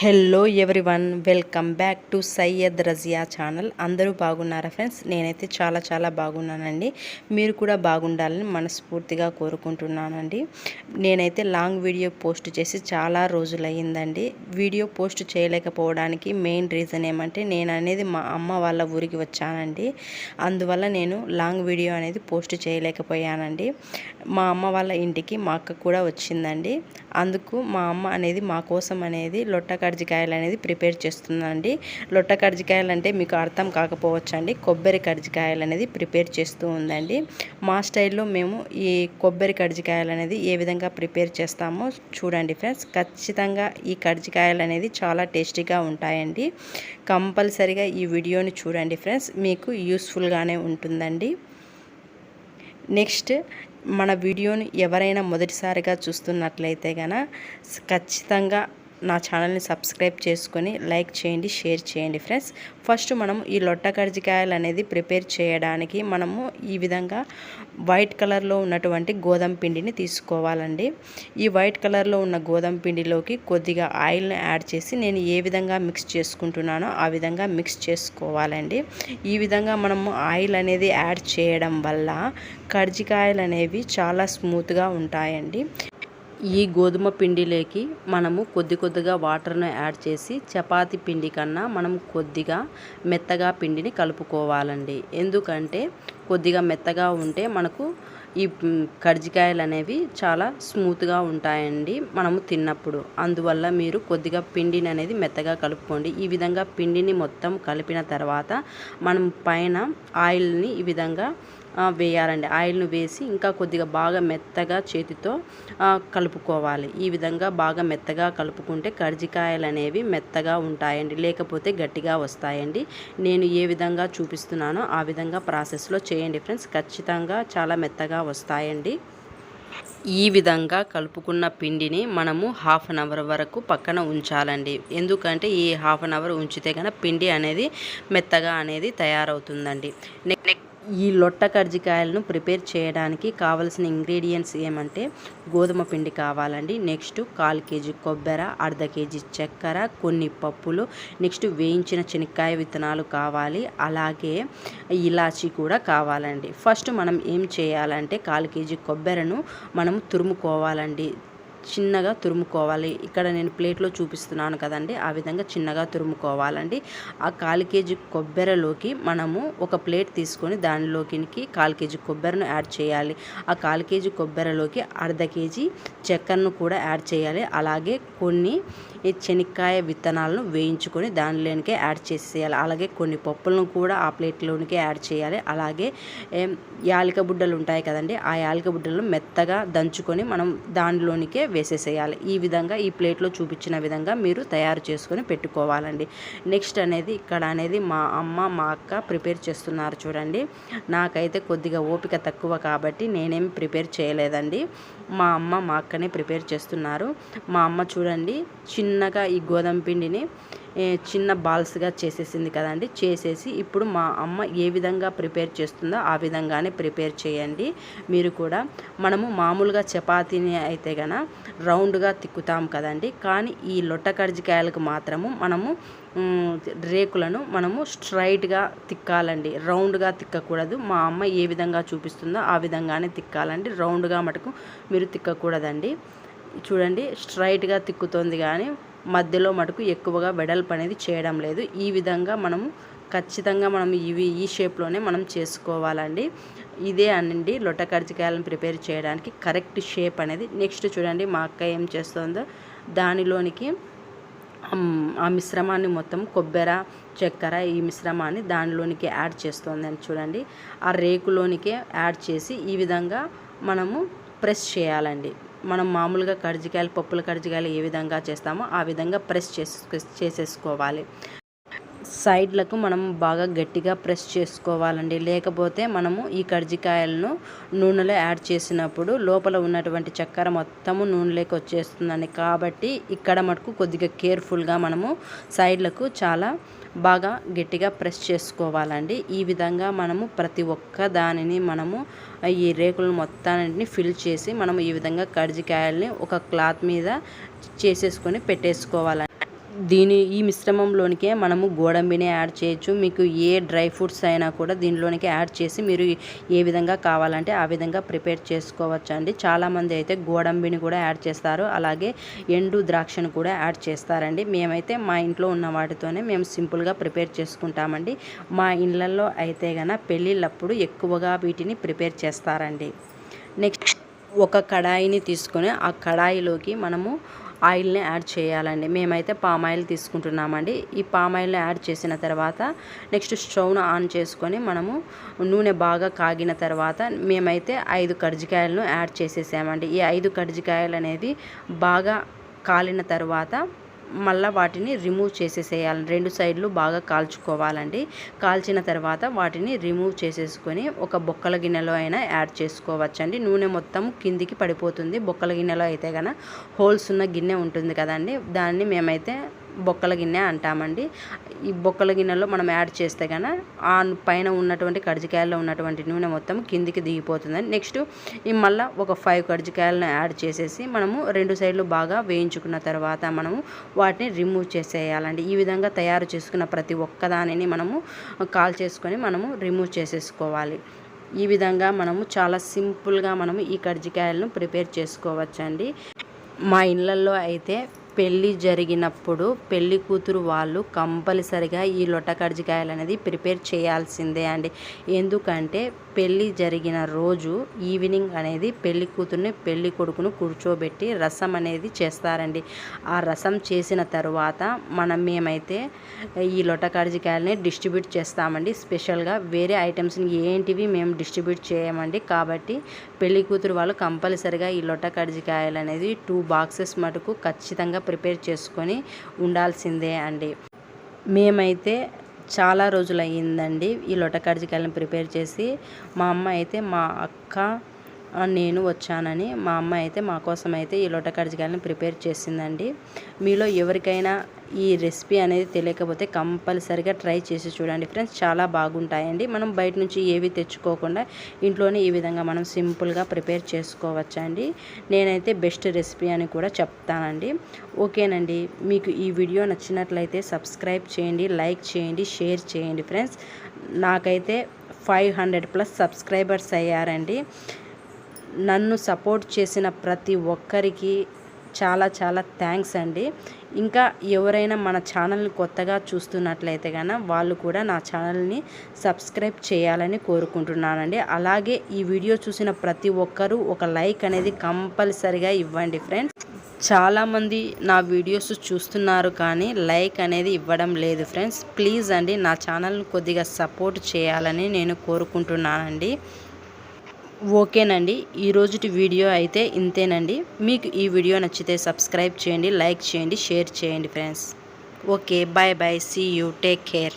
Hello everyone welcome back to Syed Razia channel. అందరూ బాగున్నారా friends? నేనైతే చాలా చాలా బాగున్నానండి. మీరు కూడా బాగుండాలని మనస్ఫూర్తిగా కోరుకుంటున్నానండి. నేనైతే లాంగ్ వీడియో పోస్ట్ చేసి చాలా రోజులయ్యిందండి. వీడియో పోస్ట్ చేయలేకపోవడానికి మెయిన్ రీజన్ ఏమంటే నేను అనేది మా అమ్మ వాళ్ళ ఊరికి వచ్చానండి. అందువల్ల నేను లాంగ్ వీడియో అనేది పోస్ట్ చేయలేకపోయానండి. మా అమ్మ వాళ్ళ ఇంటికి మా అక్క కూడా వచ్చిందండి. అందుకు మా అమ్మ అనేది మా కోసం అనేది లొట్టక కర్జికాయలు అనేది ప్రిపేర్ చేస్తుందండి లొట్ట కర్జికాయలు అంటే మీకు అర్థం కాకపోవచ్చు అండి కొబ్బరి కర్జికాయలు అనేది ప్రిపేర్ చేస్తూ ఉందండి. మా స్టైల్లో మేము ఈ కొబ్బరి కర్జికాయలు అనేది ఏ విధంగా ప్రిపేర్ చేస్తామో చూడండి ఫ్రెండ్స్. ఖచ్చితంగా ఈ కర్జికాయలు అనేది చాలా టేస్టీగా ఉంటాయండి. కంపల్సరిగా ఈ వీడియోని చూడండి ఫ్రెండ్స్. మీకు యూస్ఫుల్గానే ఉంటుందండి. నెక్స్ట్ మన వీడియోని ఎవరైనా మొదటిసారిగా చూస్తున్నట్లయితే కనుక ఖచ్చితంగా నా ఛానల్ని సబ్స్క్రైబ్ చేసుకొని లైక్ చేయండి షేర్ చేయండి ఫ్రెండ్స్. ఫస్ట్ మనం ఈ లొట్ట కర్జికాయలు అనేది ప్రిపేర్ చేయడానికి మనము ఈ విధంగా వైట్ కలర్లో ఉన్నటువంటి గోధుమ పిండిని తీసుకోవాలండి. ఈ వైట్ కలర్లో ఉన్న గోధుమ పిండిలోకి కొద్దిగా ఆయిల్ని యాడ్ చేసి నేను ఏ విధంగా మిక్స్ చేసుకుంటున్నానో ఆ విధంగా మిక్స్ చేసుకోవాలండి. ఈ విధంగా మనము ఆయిల్ అనేది యాడ్ చేయడం వల్ల కర్జికాయలు అనేవి చాలా స్మూత్గా ఉంటాయండి. ఈ గోధుమ పిండిలోకి మనము కొద్ది కొద్దిగా వాటర్ను యాడ్ చేసి చపాతి పిండి కన్నా మనం కొద్దిగా మెత్తగా పిండిని కలుపుకోవాలండి. ఎందుకంటే కొద్దిగా మెత్తగా ఉంటే మనకు ఈ కర్జికాయలు అనేవి చాలా స్మూత్గా ఉంటాయండి మనము తిన్నప్పుడు. అందువల్ల మీరు కొద్దిగా పిండిని అనేది మెత్తగా కలుపుకోండి. ఈ విధంగా పిండిని మొత్తం కలిపిన తర్వాత మనం పైన ఆయిల్ని ఈ విధంగా వేయాలండి. ఆయిల్ను వేసి ఇంకా కొద్దిగా బాగా మెత్తగా చేతితో కలుపుకోవాలి. ఈ విధంగా బాగా మెత్తగా కలుపుకుంటే కర్జికాయలు అనేవి మెత్తగా ఉంటాయండి. లేకపోతే గట్టిగా వస్తాయండి. నేను ఏ విధంగా చూపిస్తున్నానో ఆ విధంగా ప్రాసెస్లో చేయండి ఫ్రెండ్స్. ఖచ్చితంగా చాలా మెత్తగా వస్తాయండి. ఈ విధంగా కలుపుకున్న పిండిని మనము హాఫ్ అన్ అవర్ వరకు పక్కన ఉంచాలండి. ఎందుకంటే ఈ హాఫ్ అన్ అవర్ ఉంచితే కనుక పిండి అనేది మెత్తగా అనేది తయారవుతుందండి. నెక్స్ట్ ఈ లొట్ట కర్జికాయలను ప్రిపేర్ చేయడానికి కావలసిన ఇంగ్రీడియంట్స్ ఏమంటే గోధుమ పిండి కావాలండి. నెక్స్ట్ కాల్ కేజీ కొబ్బెర అర్ధ కేజీ చక్కెర కొన్ని పప్పులు నెక్స్ట్ వేయించిన శనక్కాయ విత్తనాలు కావాలి. అలాగే ఇలాచీ కూడా కావాలండి. ఫస్ట్ మనం ఏం చేయాలంటే కాల్ కేజీ కొబ్బరిను మనం తురుముకోవాలండి. చిన్నగా తురుముకోవాలి. ఇక్కడ నేను ప్లేట్లో చూపిస్తున్నాను కదండి. ఆ విధంగా చిన్నగా తురుముకోవాలండి. ఆ కాలు కేజీ కొబ్బరిలోకి మనము ఒక ప్లేట్ తీసుకొని దానిలోకి కాలు కేజీ కొబ్బరిను యాడ్ చేయాలి. ఆ కాలు కేజీ కొబ్బరిలోకి అర్ధ కేజీ చక్కెరను కూడా యాడ్ చేయాలి. అలాగే కొన్ని ఈ శనక్కాయ విత్తనాలను వేయించుకొని దానిలోనికే యాడ్ చేసేయాలి. అలాగే కొన్ని పప్పులను కూడా ఆ ప్లేట్లోనికే యాడ్ చేయాలి. అలాగే యాలిక బుడ్డలు ఉంటాయి కదండి ఆ యాలిక బుడ్డలను మెత్తగా దంచుకొని మనం దానిలోనికే వేసేసేయాలి. ఈ విధంగా ఈ ప్లేట్లో చూపించిన విధంగా మీరు తయారు చేసుకొని పెట్టుకోవాలండి. నెక్స్ట్ అనేది ఇక్కడ అనేది మా అమ్మ మా అక్క ప్రిపేర్ చేస్తున్నారు చూడండి. నాకైతే కొద్దిగా ఓపిక తక్కువ కాబట్టి నేనేం ప్రిపేర్ చేయలేదండి. మా అమ్మ మా అక్కనే ప్రిపేర్ చేస్తున్నారు. మా అమ్మ చూడండి చిన్న చిన్నగా ఈ గోధుమ పిండిని చిన్న బాల్స్గా చేసేసింది కదండి. చేసేసి ఇప్పుడు మా అమ్మ ఏ విధంగా ప్రిపేర్ చేస్తుందో ఆ విధంగానే ప్రిపేర్ చేయండి. మీరు కూడా మనము మామూలుగా చపాతీని అయితే గన రౌండ్గా తిక్కుతాం కదండి. కానీ ఈ లొట్ట కర్జికాయలకు మాత్రము మనము రేకులను మనము స్ట్రైట్గా తిక్కాలండి. రౌండ్గా తిక్కకూడదు. మా అమ్మ ఏ విధంగా చూపిస్తుందో ఆ విధంగానే తిక్కాలండి. రౌండ్గా మటుకు మీరు తిక్కకూడదండి. చూడండి స్ట్రైట్గా తిక్కుతోంది కానీ మధ్యలో మటుకు ఎక్కువగా వెడల్పు అనేది చేయడం లేదు. ఈ విధంగా మనము ఖచ్చితంగా మనం ఇవి ఈ షేప్లోనే మనం చేసుకోవాలండి. ఇదే అనండి లొట్ట కర్జికాయలను ప్రిపేర్ చేయడానికి కరెక్ట్ షేప్ అనేది. నెక్స్ట్ చూడండి మా అక్క ఏం చేస్తుందో దానిలోనికి ఆ మిశ్రమాన్ని మొత్తం కొబ్బెర చక్కెర ఈ మిశ్రమాన్ని దానిలోనికి యాడ్ చేస్తుందని చూడండి. ఆ రేకులోనికే యాడ్ చేసి ఈ విధంగా మనము ప్రెస్ చేయాలండి. మనం మామూలుగా కర్జికాయలు పప్పుల కర్జికాయలు ఏ విధంగా చేస్తామో ఆ విధంగా ప్రెస్ చేసు చేసేసుకోవాలి. సైడ్లకు మనం బాగా గట్టిగా ప్రెస్ చేసుకోవాలండి. లేకపోతే మనము ఈ కర్జికాయలను నూనెలో యాడ్ చేసినప్పుడు లోపల ఉన్నటువంటి చక్కెర మొత్తము నూనెలోకి వచ్చేస్తుందండి. కాబట్టి ఇక్కడ మటుకు కొద్దిగా కేర్ఫుల్గా మనము సైడ్లకు చాలా బాగా గట్టిగా ప్రెస్ చేసుకోవాలండి. ఈ విధంగా మనము ప్రతి ఒక్క దానిని మనము ఈ రేకులను మొత్తాన్ని ఫిల్ చేసి మనం ఈ విధంగా కర్జికాయల్ని ఒక క్లాత్ మీద చేసేసుకొని పెట్టేసుకోవాలండి. దీని ఈ మిశ్రమంలోనికే మనము గోడంబిని యాడ్ చేయొచ్చు. మీకు ఏ డ్రై ఫ్రూట్స్ అయినా కూడా దీనిలోనికి యాడ్ చేసి మీరు ఏ విధంగా కావాలంటే ఆ విధంగా ప్రిపేర్ చేసుకోవచ్చు అండి చాలామంది అయితే గోడంబిని కూడా యాడ్ చేస్తారు. అలాగే ఎండు ద్రాక్షను కూడా యాడ్ చేస్తారండి. మేమైతే మా ఇంట్లో ఉన్న వాటితోనే మేము సింపుల్గా ప్రిపేర్ చేసుకుంటామండి. మా ఇళ్ళల్లో అయితే గన పెళ్ళిళ్ళప్పుడు ఎక్కువగా వీటిని ప్రిపేర్ చేస్తారండి. నెక్స్ట్ ఒక కడాయిని తీసుకొని ఆ కడాయిలోకి మనము ఆయిల్ని యాడ్ చేయాలండి. మేమైతే పామ్ ఆయిల్ తీసుకుంటున్నామండి. ఈ పామ్ ఆయిల్ని యాడ్ చేసిన తర్వాత నెక్స్ట్ స్టవ్ను ఆన్ చేసుకొని మనము నూనె బాగా కాగిన తర్వాత మేమైతే ఐదు కర్జికాయలను యాడ్ చేసేసామండి. ఈ ఐదు కర్జికాయలు అనేది బాగా కాలిన తర్వాత మళ్ళీ వాటిని రిమూవ్ చేసేసేయాలి. రెండు సైడ్లు బాగా కాల్చుకోవాలండి. కాల్చిన తర్వాత వాటిని రిమూవ్ చేసేసుకొని ఒక బొక్కల గిన్నెలో అయినా యాడ్ చేసుకోవచ్చండి. నూనె మొత్తం కిందికి పడిపోతుంది. బొక్కల గిన్నెలో అయితే కనుక హోల్స్ ఉన్న గిన్నె ఉంటుంది కదండి. దాన్ని మేమైతే బొక్కల గిన్నె అంటామండి. ఈ బొక్కల గిన్నెలో మనం యాడ్ చేస్తే కనుక ఆ పైన ఉన్నటువంటి కర్జికాయల్లో ఉన్నటువంటి నూనె మొత్తం కిందికి దిగిపోతుందండి. నెక్స్ట్ ఈ మళ్ళీ ఒక ఫైవ్ కర్జికాయలను యాడ్ చేసేసి మనము రెండు సైడ్లు బాగా వేయించుకున్న తర్వాత మనము వాటిని రిమూవ్ చేసేయాలండి. ఈ విధంగా తయారు చేసుకున్న ప్రతి ఒక్కదానిని మనము కాల్ చేసుకొని మనము రిమూవ్ చేసేసుకోవాలి. ఈ విధంగా మనము చాలా సింపుల్గా మనము ఈ కర్జికాయలను ప్రిపేర్ చేసుకోవచ్చండి. మా ఇళ్ళల్లో అయితే పెళ్ళి జరిగినప్పుడు పెళ్ళి కూతురు వాళ్ళు కంపల్సరిగా ఈ లొట్టకడ్జికాయలు అనేది ప్రిపేర్ చేయాల్సిందే అండి. ఎందుకంటే పెళ్ళి జరిగిన రోజు ఈవినింగ్ అనేది పెళ్ళి కూతుర్ని పెళ్ళి కొడుకును కూర్చోబెట్టి రసం అనేది చేస్తారండి. ఆ రసం చేసిన తర్వాత మనం మేమైతే ఈ లొట్టకర్జికాయలని డిస్ట్రిబ్యూట్ చేస్తామండి. స్పెషల్గా వేరే ఐటమ్స్ని ఏంటివి మేము డిస్ట్రిబ్యూట్ చేయమండి. కాబట్టి పెళ్ళి కూతురు వాళ్ళు కంపల్సరిగా ఈ లొట్టకర్జికాయలు అనేది టూ బాక్సెస్ మటుకు ఖచ్చితంగా ప్రిపేర్ చేసుకొని ఉండాల్సిందే అండి. మేమైతే చాలా రోజులు అయ్యిందండి ఈ లొట ప్రిపేర్ చేసి మా అమ్మ అయితే మా అక్క నేను వచ్చానని మా అమ్మ అయితే మా కోసం అయితే ఈ లొట కర్జికాయలను ప్రిపేర్ చేసిందండి. మీలో ఎవరికైనా ఈ రెసిపీ అనేది తెలియకపోతే కంపల్సరిగా ట్రై చేసి చూడండి ఫ్రెండ్స్. చాలా బాగుంటాయండి. మనం బయట నుంచి ఏవి తెచ్చుకోకుండా ఇంట్లోనే ఈ విధంగా మనం సింపుల్గా ప్రిపేర్ చేసుకోవచ్చండి. నేనైతే బెస్ట్ రెసిపీ అని కూడా చెప్తానండి. ఓకేనండి. మీకు ఈ వీడియో నచ్చినట్లయితే సబ్స్క్రైబ్ చేయండి లైక్ చేయండి షేర్ చేయండి ఫ్రెండ్స్. నాకైతే ఫైవ్ హండ్రెడ్ ప్లస్ సబ్స్క్రైబర్స్ అయ్యారండి. నన్ను సపోర్ట్ చేసిన ప్రతి ఒక్కరికి చాలా చాలా థ్యాంక్స్ అండి. ఇంకా ఎవరైనా మన ఛానల్ని కొత్తగా చూస్తున్నట్లయితే కనుక వాళ్ళు కూడా నా ఛానల్ని సబ్స్క్రైబ్ చేయాలని కోరుకుంటున్నానండి. అలాగే ఈ వీడియో చూసిన ప్రతి ఒక్కరూ ఒక లైక్ అనేది కంపల్సరిగా ఇవ్వండి ఫ్రెండ్స్. చాలామంది నా వీడియోస్ చూస్తున్నారు కానీ లైక్ అనేది ఇవ్వడం లేదు ఫ్రెండ్స్. ప్లీజ్ అండి నా ఛానల్ని కొద్దిగా సపోర్ట్ చేయాలని నేను కోరుకుంటున్నానండి. ఓకేనండి. ఈ రోజుటి వీడియో అయితే ఇంతేనండి. మీకు ఈ వీడియో నచ్చితే సబ్స్క్రైబ్ చేయండి లైక్ చేయండి షేర్ చేయండి friends. Okay bye bye see you take care.